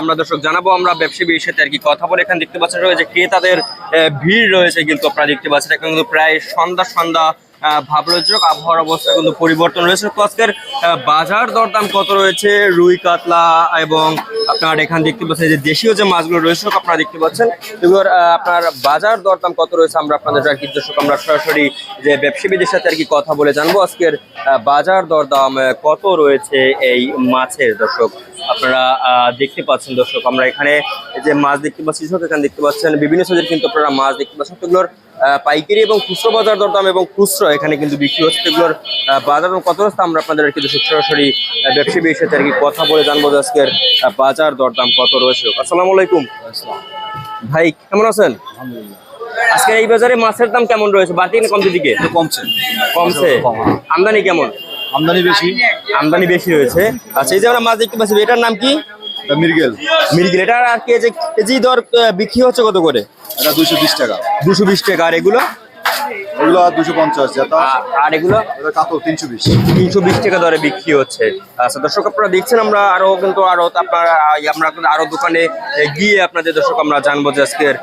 আমরা দর্শক জানাব, আমরা ব্যবসায়ীর সাথে আর কি কথা বলে এখানে দেখতে পাচ্ছেন রয়েছে ক্রেতাদের ভিড় রয়েছে কিন্তু আপনারা দেখতে পাচ্ছেন। এখন কিন্তু প্রায় সন্ধ্যা সন্ধ্যা আহ, ভাব রয়েছে আবহাওয়ার অবস্থা কিন্তু পরিবর্তন রয়েছে আজকের বাজার দরদাম কত রয়েছে? রুই কাতলা এবং আপনার এখানে দেখতে পাচ্ছেন যে দেশীয় যে মাছগুলো রয়েছে আপনারা দেখতে পাচ্ছেন। এগুলোর আপনার বাজার দরদাম কত রয়েছে আমরা আপনাদের আর কি দর্শক আমরা সরাসরি যে ব্যবসায়ীদের সাথে আর কি কথা বলে জানব। আজকের বাজার দরদাম কত রয়েছে এই মাছের দর্শক? আপনারা দেখতে পাচ্ছেন দর্শক আমরা এখানে যে মাছ দেখতে পাচ্ছি দর্শক এখানে দেখতে পাচ্ছেন বিভিন্ন সাইজের কিন্তু আপনারা মাছ দেখতে পাচ্ছেন। সেগুলোর পাইকারি এবং খুচরো বাজার দরদাম এবং খুচরো এখানে কিন্তু বিক্রি হচ্ছে। এগুলোর বাজার দর কত হচ্ছে আমরা আপনাদের আর কি সরাসরি আহ, ব্যবসায়ীর সাথে আর কি কথা বলে জানব যে আজকের বাজার দরদাম কত রয়েছে। আসসালামু আলাইকুম। ভাই কেমন আছেন? আজকে এই বাজারে মাছের দাম কেমন রয়েছে? বাড়তি না কমতি দিকে? কমছে। কমছে। আমদানি কেমন? আমদানি বেশি। আমদানি বেশি হয়েছে। আচ্ছা এই যে আমরা মাছ দেখতে পাচ্ছি এটার নাম কি? মিরগেল। মিরিগেল। এটা আর কেজি কেজি দর বিক্রি হচ্ছে কত করে? এটা দুশো বিশ টাকা। দুশো বিশ টাকা। আর এগুলো? এগুলো দুশো পঞ্চাশ আর এগুলো? কাতল তিনশো বিশ। তিনশো বিশ টাকা দরে বিক্রি হচ্ছে। আচ্ছা দর্শক আপনারা দেখছেন আমরা আরও কিন্তু আরও আপনার আমরা আরও দোকানে গিয়ে আপনাদের দর্শক আমরা জানব যে আজকের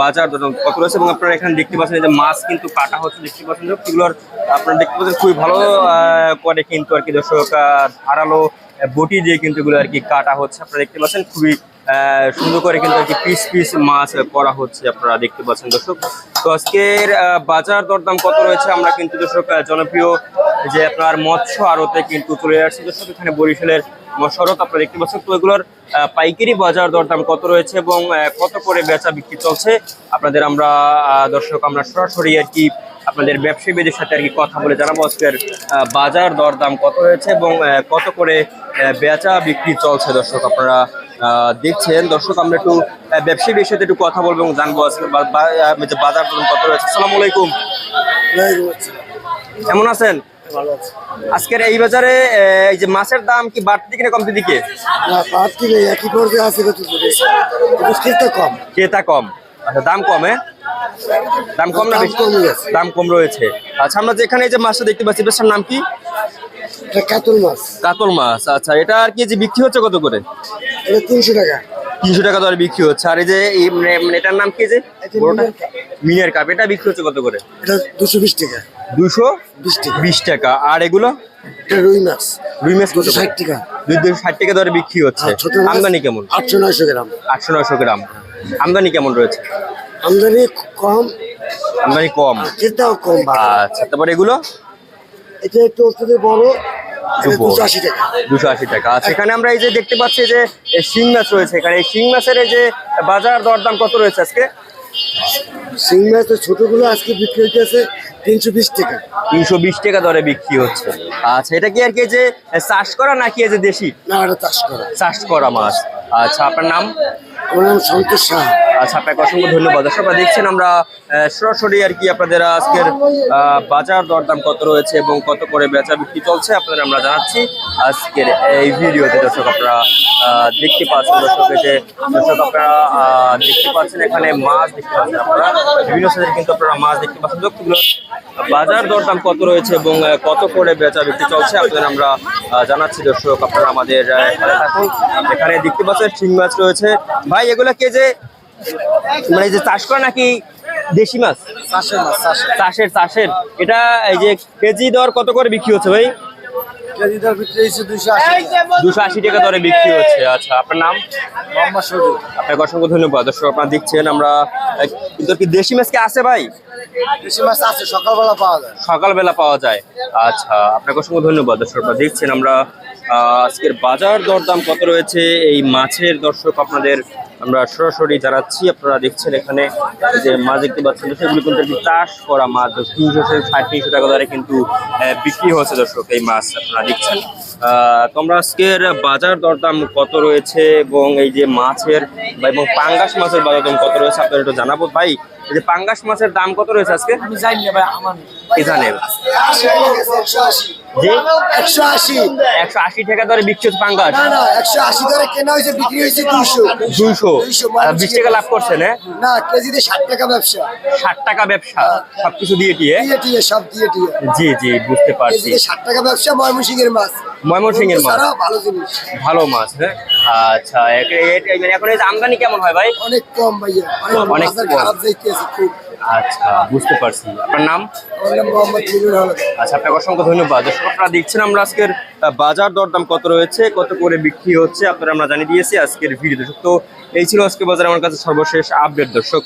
বাজার কত রয়েছে এবং আপনারা এখানে দেখতে পাচ্ছেন যে মাছ কিন্তু কাটা হচ্ছে, দেখতে পাচ্ছেন যে এগুলোর, আপনারা দেখতে পাচ্ছেন খুবই ভালো করে কিন্তু আর কি দর্শক ধারালো বটি দিয়ে কিন্তু এগুলো আর কি কাটা হচ্ছে। আপনারা দেখতে পাচ্ছেন খুবই সুন্দর করে কিন্তু আর কি পিস পিস মাছ করা হচ্ছে আপনারা দেখতে পাচ্ছেন দর্শক। তো আজকের বাজার দরদাম কত রয়েছে আমরা কিন্তু দর্শক জনপ্রিয় যে আপনার মৎস্য আড়তে কিন্তু চলে আসছে। দর্শক, এখানে বরিশালের মশরত আপনারা দেখতে পাচ্ছেন তো এগুলোর পাইকারি বাজার দরদাম কত রয়েছে এবং কত করে বেচা বিক্রি চলছে? আপনাদের আমরা দর্শক আমরা সরাসরি আর কি আপনাদের ব্যবসায়ীদের সাথে আর কি কথা বলে জানাব আজকের বাজার দরদাম কত রয়েছে এবং কত করে বেচা বিক্রি চলছে? দর্শক আপনারা আহ, দেখছেন। দর্শক আমরা একটু ব্যবসায়ীদের সাথে একটু কথা বলব এবং জানব আজকে বা- বা- আহ, যে বাজার দরদাম কত রয়েছে। আসসালামু আলাইকুম। কেমন আছেন? আজকের এই বাজারে এই যে মাছের দাম কি বাড়তি দিকে? না কমতি দিকে একই পর্যায়ে আছে কিনতে কম। ক্রেতা কম। আচ্ছা দাম কম? দাম কম না দাম কম রয়েছে। আচ্ছা আমরা যেখানে এই যে মাছটা দেখতে পাচ্ছি বেশার নাম কি? কাতল মাছ। কাতল মাছ আচ্ছা এটা আর কি যে বিক্রি হচ্ছে কত করে? এটা তিনশো টাকা। তিনশো টাকা দরে বিক্রি হচ্ছে। আর এই যে মানে- মানে এটার নাম কি যে? মিনার কাপ। এটা বিক্রি হচ্ছে কত করে? এটা দুশো বিশ টাকা। দুশো বিশ টাকা। আর এগুলো? রুই মাছ। রুই মাছ দুশো ষাট টাকা। দুই দুশো ষাট টাকা বিক্রি হচ্ছে। আমদানি কেমন? আটশো নয়শো গ্রাম। আটশো নয়শো গ্রাম। আমদানি কেমন রয়েছে? আমদানি কম। আমদানি কম। ক্রেতাও কম আচ্ছা তারপর এগুলো? এটা একটু বড় দুশো। আশি টাকা। টাকা। আচ্ছা আমরা এই যে দেখতে পাচ্ছি যে শিং মাছ রয়েছে এখানে। এই শিং মাছের এই যে বাজার দরদাম কত রয়েছে আজকে? শিং মাছ ছোটগুলো আজকে বিক্রি হইতেছে তিনশো বিশ টাকা। তিনশো বিশ টাকা দরে বিক্রি হচ্ছে। আচ্ছা এটা কি আর কি যে চাষ করা নাকি যে দেশি? না এটা চাষ করা। চাষ করা মাছ। আচ্ছা আপনার নাম? আমার নাম সন্তোষ সাহা। আচ্ছা আপনাকে অসংখ্য ধন্যবাদ। আপনারা দেখছেন আমরা সরাসরি আর কি আপনাদের আজকের আহ, বাজার দরদাম কত রয়েছে এবং কত করে বেচা বিক্রি চলছে আপনাদের আমরা জানাচ্ছি আজকের এই ভিডিওতে। দর্শক আপনারা দেখতে পাচ্ছেন দর্শক যে দর্শক আপনারা দেখতে পাচ্ছেন এখানে মাছ দেখতে পাচ্ছেন আপনারা। বিভিন্ন সাইজের কিন্তু আপনারা মাছ দেখতে পাচ্ছেন। যতগুলো বাজার দরদাম কত রয়েছে এবং কত করে বেচা বিক্রি চলছে আপনাদের আমরা জানাচ্ছি দর্শক আপনারা আমাদের এখানে থাকুন। এখানে দেখতে পাচ্ছেন শিং মাছ রয়েছে। ভাই এগুলো কে যে মানে এই যে চাষ করে নাকি দেশি মাছ? চাষের মাছ চাষের। চাষের চাষের। এটা এই যে কেজি দর কত করে বিক্রি হচ্ছে ভাই? কেজি দর বিক্রি দুশো আশি দুশো আশি টাকা দরে বিক্রি হচ্ছে। আচ্ছা আপনার নাম? মোহাম্মদ সজু আপনাকে অসংখ্য ধন্যবাদ। দর্শক আপনারা দেখছেন আমরা কিন্তু কি দেশি মাছ কি আছে ভাই? দেশি মাছ আছে সকালবেলা পাওয়া যায়। সকালবেলা পাওয়া যায়। আচ্ছা আপনাকে অসংখ্য ধন্যবাদ। দর্শক আপনারা দেখছেন আমরা আজকের বাজার দরদাম কত রয়েছে এই মাছের দর্শক আপনাদের আমরা সরাসরি জানাচ্ছি, আপনারা দেখছেন এখানে যে মাছ দেখতে পাচ্ছেন সেগুলো কিন্তু একটি চাষ করা মাছ তিনশো ষাট তিনশো টাকা দরে কিন্তু বিক্রি হচ্ছে দর্শক এই মাছ আপনারা দেখছেন। তো আমরা আজকের বাজার দরদাম কত রয়েছে এবং এই যে মাছের এবং পাঙ্গাস মাছের বাজার দাম কত রয়েছে আপনারা একটু জানাব। ভাই যে পাঙ্গাস মাছের দাম কত রয়েছে আজকে? আমি জানি না ভাই আমার এখানে একশো আশি একশো আশি। একশো আশি টাকা দরে বিক্রি হচ্ছে পাঙ্গাস? না না একশো আশি ধরে কেনা হয়েছে বিক্রি হয়েছে বিশ টাকা লাভ করছেন হ্যাঁ না কেজিতে ষাট টাকা ব্যবসা। ষাট টাকা ব্যবসা সবকিছু দিয়ে টিয়ে? দিয়ে টিয়ে সব দিয়ে টিয়ে। জি জি বুঝতে পারছি। ষাট টাকা ব্যবসা ময়মনসিংহের মাছ। ময়মনসিং এর মাছ। ভালো জিনিস। ভালো মাছ হ্যাঁ? আচ্ছা এ- এখন এই আমদানি কেমন হয় ভাই? অনেক কম ভাইয়া। অনেক খারাপ যাইতেছে খুব। আচ্ছা বুঝতে পারছি। আপনার নাম? আচ্ছা আপনাকে অসংখ্য ধন্যবাদ। দর্শক আপনারা দেখছেন আমরা আজকের বাজার দরদাম কত রয়েছে কত করে বিক্রি হচ্ছে আপনারা আমরা জানিয়ে দিয়েছি আজকের ভিডিও দর্শক তো এই ছিল আজকে বাজার। আমার কাছে সর্বশেষ আপডেট। দর্শক